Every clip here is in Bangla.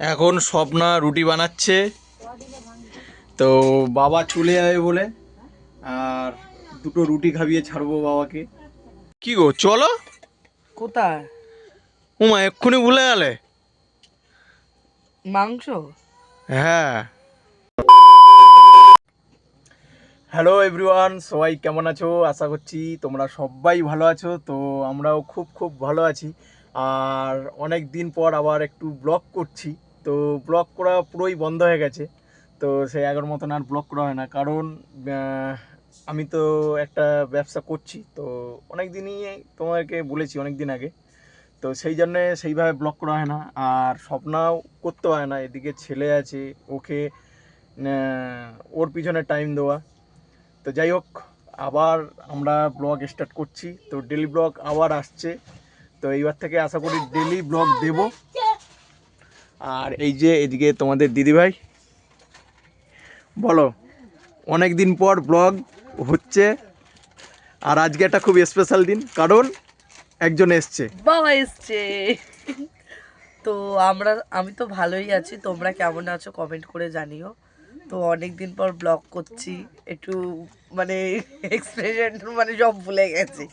এখন স্বপ্না রুটি বানাচ্ছে। তো বাবা চলে যাবে বলে আর দুটো রুটি খাবিয়ে ছাড়বো বাবাকে। কি গো চলো? কোথায়? উমা এক্ষুনি ভুলে গেলে। মাংস? হ্যাঁ। হ্যালো এভরিওয়ান সবাই কেমন আছো? আশা করছি তোমরা সবাই ভালো আছো। তো আমরাও খুব খুব ভালো আছি। আর অনেক দিন পর আবার একটু ব্লগ করছি। তো ব্লগ করা পুরোই বন্ধ হয়ে গেছে। তো সেই আগের মতন আর ব্লগ করা হয় না। কারণ আমি তো একটা ব্যবসা করছি, তো অনেক দিনই তোমাকে বলেছি অনেক দিন আগে। তো সেই জন্যে সেইভাবে ব্লক করা হয় না। আর স্বপ্নাও করতে হয় না। এদিকে ছেলে আছে, ওকে ওর পিছনে টাইম দেওয়া। তো যাই হোক, আবার আমরা ব্লগ স্টার্ট করছি। তো ডেলি ব্লগ আবার আসছে। তো এইবার থেকে আশা করি ডেলি ব্লগ দেব। আর এই যে এদিকে তোমাদের দিদিভাই বলো অনেক দিন পর ব্লগ হচ্ছে আর আজকে একটা খুব স্পেশাল দিন কারণ একজন এসছে। বাবা এসছে। তো আমরা আমি তো ভালোই আছি তোমরা কেমন আছো কমেন্ট করে জানিও। তো অনেক দিন পর ব্লগ করছি একটু মানে এক্সপ্রেশন মানে সব ভুলে গেছি।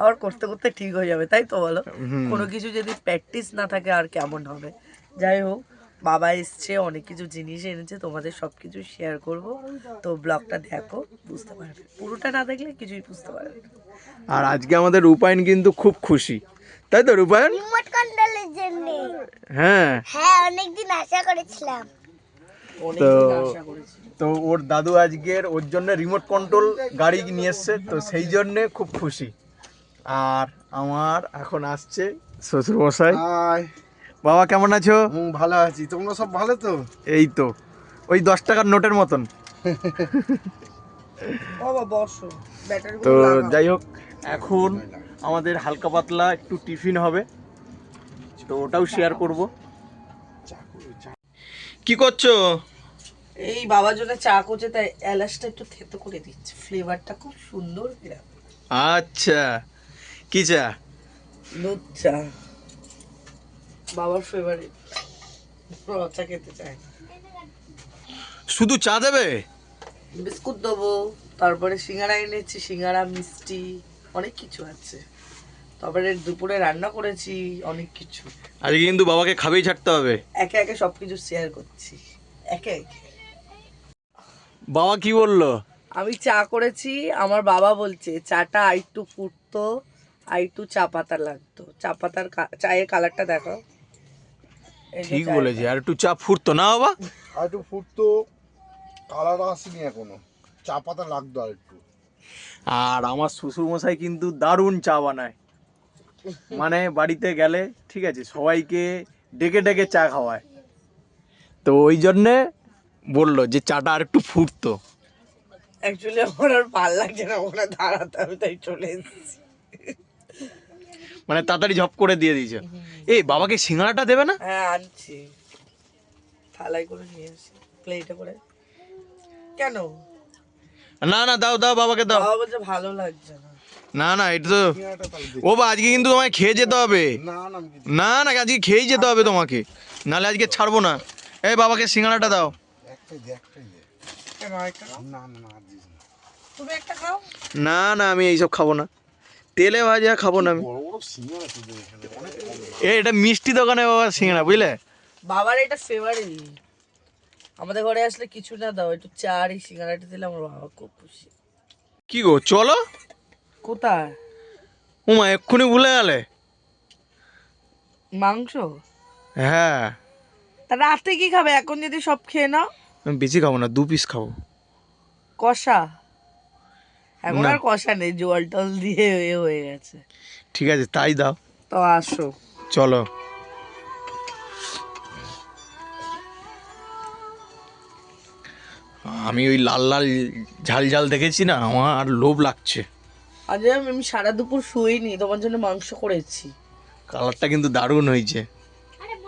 আবার করতে করতে ঠিক হয়ে যাবে তাই তো বলো? কোনো কিছু যদি প্র্যাকটিস না থাকে আর কেমন হবে? যাই হোক বাবা এসছে অনেক কিছু জিনিস এনেছে তোমাদের সব কিছু শেয়ার করব। তো ব্লগটা দেখো বুঝতে পারবে। পুরোটা না দেখলে কিছুই বুঝতে পারবে না। আর আজকে আমাদের রূপায়ণ কিন্তু খুব খুশি। তাই তো রূপায়ণ? রিমোট কন্ট্রোলের জন্য। হ্যাঁ। হ্যাঁ অনেকদিন আশা করেছিলাম। তো তো ওর দাদু আজকের ওর জন্য রিমোট কন্ট্রোল গাড়ি নিয়ে এসছে তো সেই জন্যে খুব খুশি। আর আমার এখন আসছে শ্বশুর মশাই হাই বাবা কেমন আছো? ভালো আছি। তোমরা সব ভালো তো? এই তো। ওই দশ টাকার নোটের মতন। বাবা বসো। তো যাই হোক এখন আমাদের হালকা পাতলা একটু টিফিন হবে। তো ওটাও শেয়ার করব। কি করছ? এই বাবার জন্য চা করছে তাই এলাচটা একটু থেতো করে দিচ্ছে। ফ্লেভারটা খুব সুন্দর। আচ্ছা। কি চা? দুধ চা। বাবার ফেভারিট চা খেতে চায়। শুধু চা দেবে? বিস্কুট দেবো তারপরে সিঙ্গারা এনেছি সিঙ্গারা মিষ্টি অনেক কিছু আছে। তারপরে দুপুরে রান্না করেছি অনেক কিছু। আজকে কিন্তু বাবাকে খাবেই ছাড়তে হবে। একে একে সব কিছু শেয়ার করছি। একে একে। বাবা কি বলল? আমি চা করেছি আমার বাবা বলছে চাটা আইটু ফুটতো আইটু চা পাতা লাগতো। চা পাতার চায়ের কালারটা দেখো ঠিক বলেছি আর একটু চা ফুটতো না বাবা? আর একটু ফুটতো কালার আসেনি এখনও। চা পাতা লাগতো আর একটু। আর আমার শ্বশুর মশাই কিন্তু দারুণ চা বানায়। মানে বাড়িতে গেলে ঠিক আছে সবাইকে ডেকে ডেকে চা খাওয়ায়। তো ওই জন্যে বলল যে চাটা আর একটু ফুটতো। অ্যাকচুয়ালি আমার আর ভালো লাগছে না ওখানে দাঁড়াতে আমি তাই চলে এসেছি। মানে তাড়াতাড়ি ঝপ করে দিয়ে দিয়েছে। এই বাবাকে সিঙ্গাড়াটা দেবে না? হ্যাঁ আনছি। থালাই করে নিয়ে আসি। প্লেটে করে। কেন? না না দাও দাও বাবাকে দাও। বাবা বলছে ভালো লাগছে না। না না এটা তো। ও বা আজকে কিন্তু তোমায় খেয়ে যেতে হবে। না না আজকে খেয়েই যেতে হবে তোমাকে। নাহলে আজকে ছাড়বো না। এই বাবাকে সিঙ্গাড়াটা দাও। না না আমি এইসব খাব না। তেলে ভাজা খাব না আমি। বড় বড় সিঙ্গারা তুই এখানে। অনেক কম দাম। এ এটা মিষ্টি দোকানে বাবা সিঙ্গাড়া বুঝলে? বাবার এটা ফেভারিট আমাদের ঘরে আসলে কিছু না দাও একটু চা আর এই সিঙ্গারাটা দিলে আমার বাবা খুব খুশি। কি গো চলো? কোথায়? উমা এক্ষুনি ভুলে গেলে। মাংস? হ্যাঁ। তা রাতে কি খাবে? এখন যদি সব খেয়ে নাও। আমি বেশি খাব না দু পিস খাব। কষা। এখন আর কষা নেই জল টল দিয়ে এ হয়ে গেছে। ঠিক আছে তাই দাও। তো আসো। চলো। আমি ওই লাল লাল ঝাল ঝাল দেখেছি না আমার আর লোভ লাগছে। আজ আমি সারা দুপুর শুইনি তোমার জন্য মাংস করেছি। কালারটা কিন্তু দারুণ হয়েছে।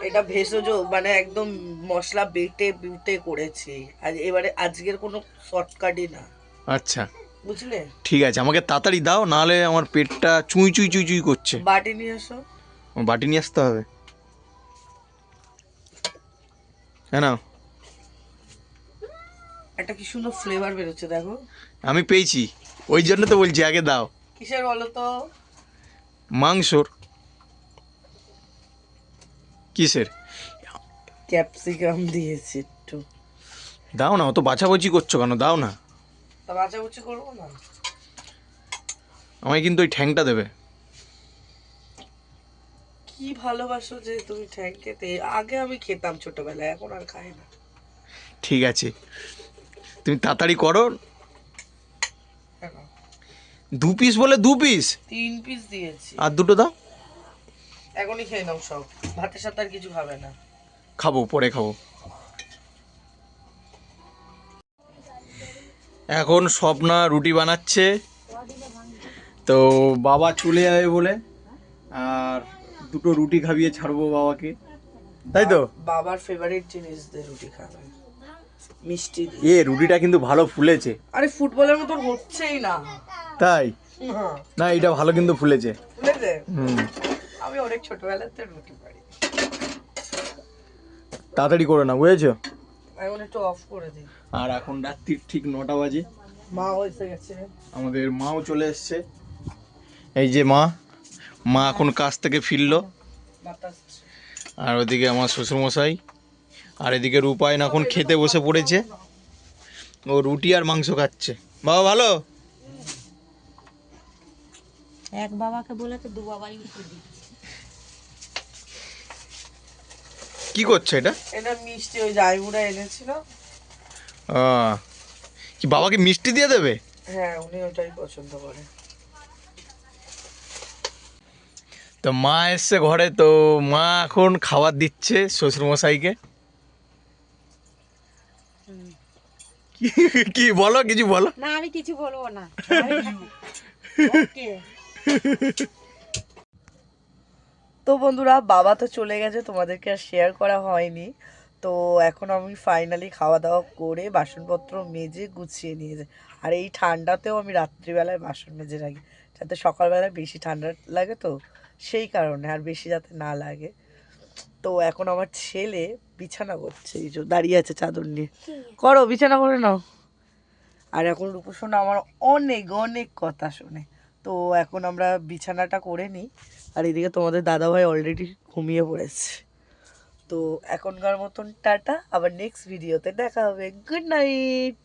এটা ভেষজ মানে একদম মশলা বেটে বেটে করেছি। আজ এবারে আজকের কোনো শর্টকাটই না। আচ্ছা। বুঝলে? ঠিক আছে আমাকে তাড়াতাড়ি দাও নাহলে আমার পেটটা চুই চুই চুই চুই করছে। বাটি নিয়ে এসো বাটি নিয়ে আসতে হবে। হ্যাঁ না একটা কি সুন্দর ফ্লেভার বেরোচ্ছে দেখো। আমি পেয়েছি। ওই জন্য তো বলছি আগে দাও। কিসের বলো তো? মাংসর। কিসের? ক্যাপসিকাম দিয়েছি একটু। দাও না অত বাছাবাছি করছ কেন? দাও না। তা বাঁচাবুচি করব না? আমায় কিন্তু ওই ঠ্যাংটা দেবে। কি ভালোবাসো যে তুমি ঠ্যাং খেতে। আগে আমি খেতাম ছোটবেলায় এখন আর খাই না। ঠিক আছে। তুমি তাড়াতাড়ি করো? দু পিস বলে দু পিস তিন পিস দিয়েছি। আর দুটো দাও। এখনই খেয়ে নাও সব। ভাতের সাথে আর কিছু খাবে না। খাব পরে খাব। এখন স্বপ্না রুটি বানাচ্ছে। তো বাবা চলে যাবে বলে আর দুটো রুটি খাবিয়ে ছাড়বো বাবাকে। তাই তো? বাবার ফেভারিট জিনিস দিয়ে রুটি খাবে। মিষ্টি এ রুটিটা কিন্তু ভালো ফুলেছে। আরে ফুটবলের মতন হচ্ছেই না। তাই? হ্যাঁ, না এটা ভালো কিন্তু ফুলেছে। বুঝলে হুম। আমি অনেক ছোটবেলাতে রুটি পারি তাড়াতাড়ি করো না বুঝেছ? এখন একটু অফ করে দিই। আর এখন রাত্রির ঠিক নটা বাজে। মা এসে গেছে। আমাদের মাও চলে এসছে। এই যে মা মা এখন কাজ থেকে ফিরলো। আর ওদিকে আমার শ্বশুরমশাই আর এদিকে রূপায়ণ এখন খেতে বসে পড়েছে। ও রুটি আর মাংস খাচ্ছে। বাবা ভালো? এক বাবাকে বলে তো দু বাবাই উঠে দিই কি করছে এটা? এটা মিষ্টি ওই জাইবুড়া এনেছিল। কি বাবাকে মিষ্টি দিয়ে দেবে? হ্যাঁ উনি ওটাই পছন্দ করে। তো মা এসছে ঘরে তো মা এখন খাবার দিচ্ছে শ্বশুরমশাইকে। কি- কি বলো কিছু বলো? না আমি কিছু বলব না। ওকে। তো বন্ধুরা বাবা তো চলে গেছে তোমাদেরকে আর শেয়ার করা হয়নি। তো এখন আমি ফাইনালি খাওয়া দাওয়া করে বাসনপত্র মেজে গুছিয়ে নিয়ে যাই আর এই ঠান্ডাতেও আমি রাত্রিবেলায় বাসন মেজে রাখি যাতে সকালবেলায় বেশি ঠান্ডা লাগে তো সেই কারণে আর বেশি যাতে না লাগে। তো এখন আমার ছেলে বিছানা করছে এই যে দাঁড়িয়ে আছে চাদর নিয়ে? করো বিছানা করে নাও। আর এখন রূপসোনা আমার অনেক অনেক কথা শোনে। তো এখন আমরা বিছানাটা করে নিই। আর এদিকে তোমাদের দাদাভাই অলরেডি ঘুমিয়ে পড়েছে। তো এখনকার মতন টাটা, আবার নেক্সট ভিডিওতে দেখা হবে। Good night